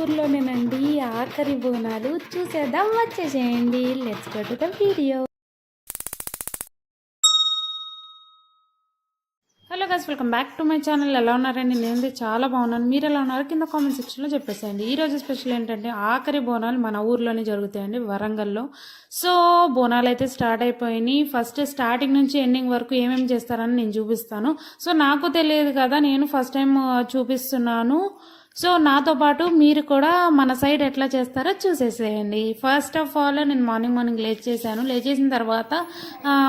ఊర్లోనేనండి ఆఖరి బోనాలు చూసేద్దాం. వచ్చేసేయండి. Let's go to the video hello guys welcome back to my channel ఎలా ఉన్నారండి? నేను చాలా బాగున్నాను. మీరు ఎలా ఉన్నారు? కింద కామెంట్ సెక్షన్లో చెప్పేసేయండి. ఈ రోజు స్పెషల్ ఏంటంటే ఆఖరి బోనాలు మన ఊర్లోనే జరుగుతాయండి వరంగల్లో. సో బోనాలు అయితే స్టార్ట్ అయిపోయినాయి. ఫస్ట్ స్టార్టింగ్ నుంచి ఎండింగ్ వరకు ఏమేమి చేస్తారని నేను చూపిస్తాను. సో నాకు తెలియదు కదా నేను ఫస్ట్ టైం చూపిస్తున్నాను. సో నాతో పాటు మీరు కూడా మన సైడ్ ఎట్లా చేస్తారో చూసేసేయండి. ఫస్ట్ ఆఫ్ ఆల్ నేను మార్నింగ్ మార్నింగ్ లేచి చేశాను. లేచేసిన తర్వాత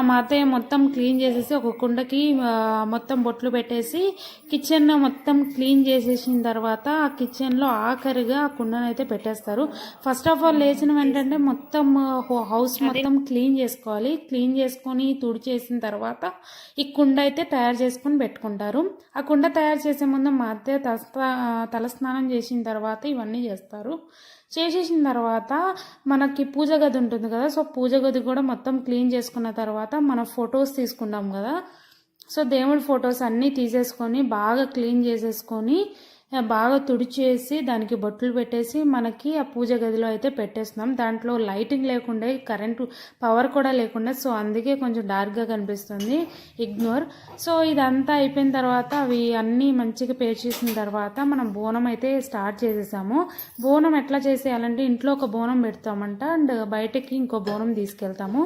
మా అత్తయ్య మొత్తం క్లీన్ చేసేసి ఒక కుండకి మొత్తం బొట్లు పెట్టేసి కిచెన్ మొత్తం క్లీన్ చేసేసిన తర్వాత ఆ కిచెన్లో ఆఖరిగా ఆ కుండను అయితే పెట్టేస్తారు. ఫస్ట్ ఆఫ్ ఆల్ లేచిన వెంటనే మొత్తం హౌస్ మొత్తం క్లీన్ చేసుకోవాలి. క్లీన్ చేసుకొని తుడిచేసిన తర్వాత ఈ కుండ అయితే తయారు చేసుకొని పెట్టుకుంటారు. ఆ కుండ తయారు చేసే ముందు మా అత్తయ్య తస్తా తలస్నానం చేసిన తర్వాత ఇవన్నీ చేస్తారు. చేసేసిన తర్వాత మనకి పూజ గది ఉంటుంది కదా సో పూజ గది కూడా మొత్తం క్లీన్ చేసుకున్న తర్వాత మన ఫొటోస్ తీసుకుంటాం కదా. సో దేవుడి ఫొటోస్ అన్నీ తీసేసుకొని బాగా క్లీన్ చేసేసుకొని బాగా తుడిచేసి దానికి బొట్లు పెట్టేసి మనకి ఆ పూజ గదిలో అయితే పెట్టేస్తున్నాం. దాంట్లో లైటింగ్ లేకుండా కరెంటు పవర్ కూడా లేకుండా సో అందుకే కొంచెం డార్క్గా కనిపిస్తుంది. ఇగ్నోర్. సో ఇదంతా అయిపోయిన తర్వాత అవి అన్నీ మంచిగా పేర్చేసిన తర్వాత మనం బోనం అయితే స్టార్ట్ చేసేసాము. బోనం ఎట్లా చేసేయాలంటే ఇంట్లో ఒక బోనం పెడతామంట అండ్ బయటకి ఇంకో బోనం తీసుకెళ్తాము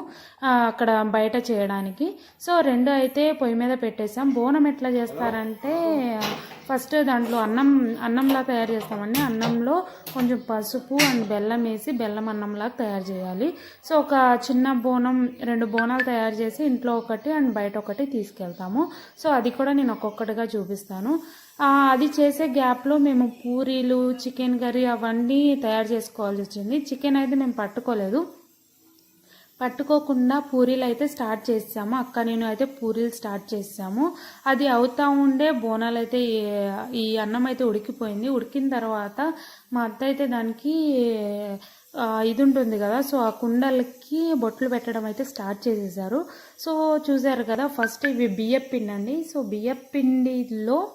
అక్కడ బయట చేయడానికి. సో రెండు అయితే పొయ్యి మీద పెట్టేసాం. బోనం ఎట్లా చేస్తారంటే ఫస్ట్ దాంట్లో అన్నం అన్నంలా తయారు చేస్తామండి. అన్నంలో కొంచెం పసుపు అండ్ బెల్లం వేసి బెల్లం అన్నంలా తయారు చేయాలి. సో ఒక చిన్న బోనం రెండు బోనాలు తయారు చేసి ఇంట్లో ఒకటి అండ్ బయట ఒకటి తీసుకెళ్తాము. సో అది కూడా నేను ఒక్కొక్కటిగా చూపిస్తాను. అది చేసే గ్యాప్లో మేము పూరీలు చికెన్ కర్రీ అవన్నీ తయారు చేసుకోవాల్సి వచ్చింది. చికెన్ అయితే మేము పట్టుకోలేదు. పట్టుకోకుండా పూరీలు అయితే స్టార్ట్ చేసాము. అక్క నేను అయితే పూరీలు స్టార్ట్ చేసాము. అది అవుతా ఉండే బోనాలు అయితే ఈ- ఈ అన్నం అయితే ఉడికిపోయింది. ఉడికిన తర్వాత మా అత్త అయితే దానికి ఇది ఉంటుంది కదా సో ఆ కుండలకి బొట్లు పెట్టడం అయితే స్టార్ట్ చేసేసారు. సో చూసారు కదా ఫస్ట్ ఇవి బియ్యపిండి అండి. సో బియ్యపిండిలో పిండిలో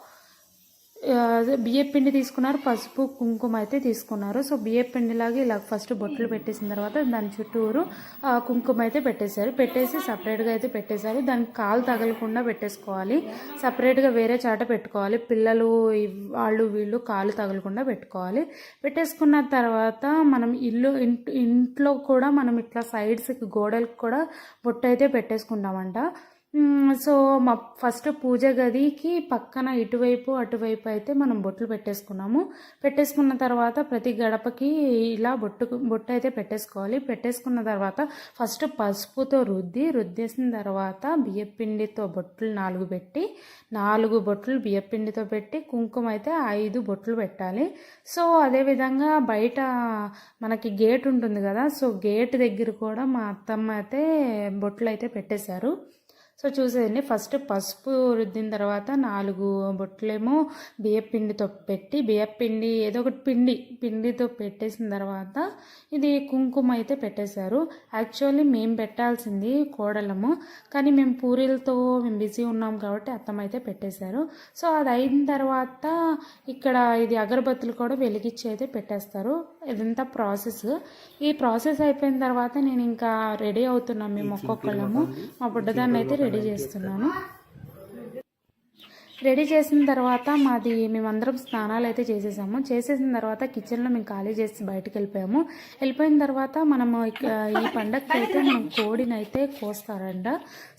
బియ్యం పిండి తీసుకున్నారు పసుపు కుంకుమ అయితే తీసుకున్నారు. సో బియ్యం పిండిలాగే ఇలా ఫస్ట్ బొట్లు పెట్టేసిన తర్వాత దాని చుట్టూరు కుంకుమ అయితే పెట్టేశారు. పెట్టేసి సపరేట్గా అయితే పెట్టేశారు. దానికి కాలు తగలకుండా పెట్టేసుకోవాలి. సపరేట్గా వేరే చాట పెట్టుకోవాలి. పిల్లలు వాళ్ళు వీళ్ళు కాలు తగలకుండా పెట్టుకోవాలి. పెట్టేసుకున్న తర్వాత మనం ఇల్లు ఇంట్- ఇంట్లో కూడా మనం ఇట్లా సైడ్స్కి గోడలకు కూడా బొట్టు అయితే పెట్టేసుకుంటామంట. సో మా ఫస్ట్ పూజ గదికి పక్కన ఇటువైపు అటువైపు అయితే మనం బొట్లు పెట్టేసుకున్నాము. పెట్టేసుకున్న తర్వాత ప్రతి గడపకి ఇలా బొట్టు బొట్టు అయితే పెట్టేసుకోవాలి. పెట్టేసుకున్న తర్వాత ఫస్ట్ పసుపుతో రుద్ది రుద్దేసిన తర్వాత బియ్యపిండితో బొట్లు నాలుగు పెట్టి నాలుగు బొట్లు బియ్యపిండితో పెట్టి కుంకుమ అయితే ఐదు బొట్లు పెట్టాలి. సో అదేవిధంగా బయట మనకి గేట్ ఉంటుంది కదా సో గేట్ దగ్గర కూడా మా అత్తమ్మ అయితే బొట్లు అయితే పెట్టేశారు. సో చూసేయండి. ఫస్ట్ పసుపు రుద్దిన తర్వాత నాలుగు బొట్లేమో బియ్యపిండితో పెట్టి బియ్యపిండి ఏదో ఒకటి పిండి పిండితో పెట్టేసిన తర్వాత ఇది కుంకుమ అయితే పెట్టేశారు. యాక్చువల్లీ మేము పెట్టాల్సింది కోడలము కానీ మేము పూరీలతో మేము బిజీ ఉన్నాం కాబట్టి అత్తమ్మ అయితే పెట్టేశారు. సో అది అయిన తర్వాత ఇక్కడ ఇది అగరబత్తులు కూడా వెలిగించి అయితే పెట్టేస్తారు. ఇదంతా ప్రాసెస్. ఈ ప్రాసెస్ అయిపోయిన తర్వాత నేను ఇంకా రెడీ అవుతున్నాం. మేము ఒక్కొక్కళ్ళము మా బుడ్డదాన్ని అయితే రెడీ చేస్తున్నాను. రెడీ చేసిన తర్వాత మాది మేమందరం స్నానాలు అయితే చేసేసాము. చేసేసిన తర్వాత కిచెన్లో మేము ఖాళీ చేసి బయటకు వెళ్ళిపోయాము. వెళ్ళిపోయిన తర్వాత మనము ఈ పండగకి అయితే మనం కోడిని అయితే కోస్తారంట.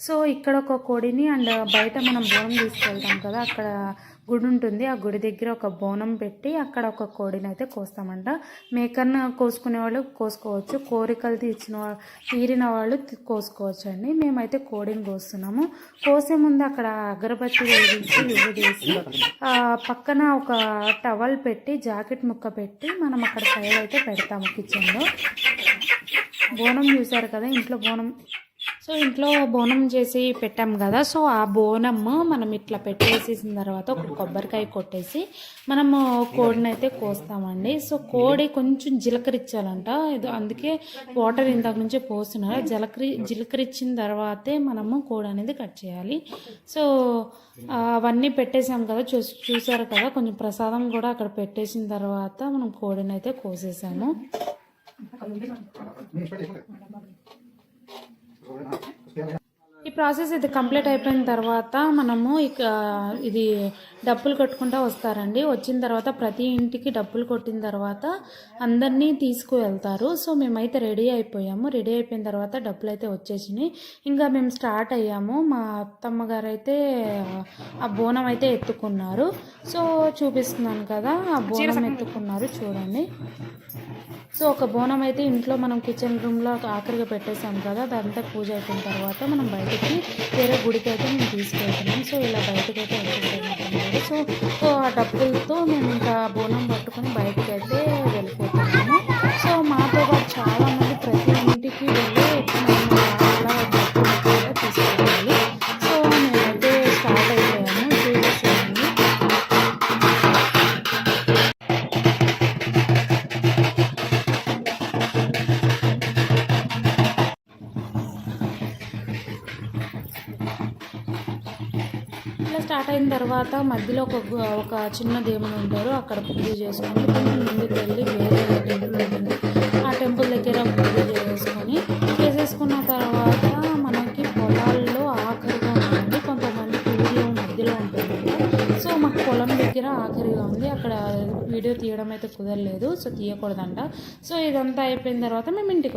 సో ఇక్కడ ఒక కోడిని అండ్ బయట మనం బోనం తీసుకెళ్తాం కదా అక్కడ గుడి ఉంటుంది ఆ గుడి దగ్గర ఒక బోనం పెట్టి అక్కడ ఒక కోడిని అయితే కోస్తామంట. మేకర్ను కోసుకునే వాళ్ళు కోసుకోవచ్చు. కోరికలు తీర్చిన తీరిన వాళ్ళు కోసుకోవచ్చు అండి మేమైతే కోడిని కోస్తున్నాము. కోసే ముందు అక్కడ అగరబత్తి వెలిగించి ఇవ్వ పక్కన ఒక టవల్ పెట్టి జాకెట్ ముక్క పెట్టి మనం అక్కడ ఫైల్ అయితే పెడతాము కిచెన్లో. బోనం చూసారు కదా ఇంట్లో బోనం సో ఇంట్లో బోనం చేసి పెట్టాం కదా సో ఆ బోనం మనం ఇట్లా పెట్టేసేసిన తర్వాత ఒక కొబ్బరికాయ కొట్టేసి మనము కోడిని అయితే కోస్తామండి. సో కోడి కొంచెం జీలకరించాలంట ఇది అందుకే వాటర్ ఇంతకు నుంచే పోస్తున్నారు. జీలకరి జీలకరించిన తర్వాతే మనము కోడి అనేది కట్ చేయాలి. సో అవన్నీ పెట్టేసాం కదా చూ చూసారు కదా కొంచెం ప్రసాదం కూడా అక్కడ పెట్టేసిన తర్వాత మనం కోడిని అయితే కోసేసాము. ఈ ప్రాసెస్ ఇది కంప్లీట్ అయిపోయిన తర్వాత మనము ఇక ఇది డప్పులు కొట్టుకుంటూ వస్తారండి. వచ్చిన తర్వాత ప్రతి ఇంటికి డప్పులు కొట్టిన తర్వాత అందరినీ తీసుకువెళ్తారు. సో మేమైతే రెడీ అయిపోయాము. రెడీ అయిపోయిన తర్వాత డప్పులు అయితే వచ్చేసినాయి. ఇంకా మేము స్టార్ట్ అయ్యాము. మా అత్తమ్మ గారు అయితే ఆ బోనం అయితే ఎత్తుకున్నారు. సో చూపిస్తున్నాను కదా ఆ బోనం ఎత్తుకున్నారు చూడండి. సో ఒక బోనం అయితే ఇంట్లో మనం కిచెన్ రూమ్లో ఆఖరిగా పెట్టేసాం కదా అదంతా పూజ అయిపోయిన తర్వాత మనం బయటికి వేరే గుడికి అయితే మేము తీసుకెళ్తున్నాం. సో ఇలా బయటకు అయితే వెళ్తుంటాం సో సో ఆ డబ్బులతో మేము ఇంకా బోనం పట్టుకొని బయటకు ఇట్లా స్టార్ట్ అయిన తర్వాత మధ్యలో ఒక ఒక చిన్న దేవుడు ఉంటారు. అక్కడ పూజ చేసుకొని కొంచెం ముందుకు వెళ్ళి వేరే టెంపుల్ ఉంటుంది ఆ టెంపుల్ దగ్గర పూజ చేసుకొని చేసేసుకున్న తర్వాత మనకి పొలాల్లో ఆఖరిగా ఉంటుంది కొంతమంది పూజలు మధ్యలో ఉంటుంది సో మాకు పొలం దగ్గర ఆఖరిగా ఉంది. అక్కడ వీడియో తీయడం అయితే కుదరలేదు. సో తీయకూడదంట. సో ఇదంతా అయిపోయిన తర్వాత మేము ఇంటికి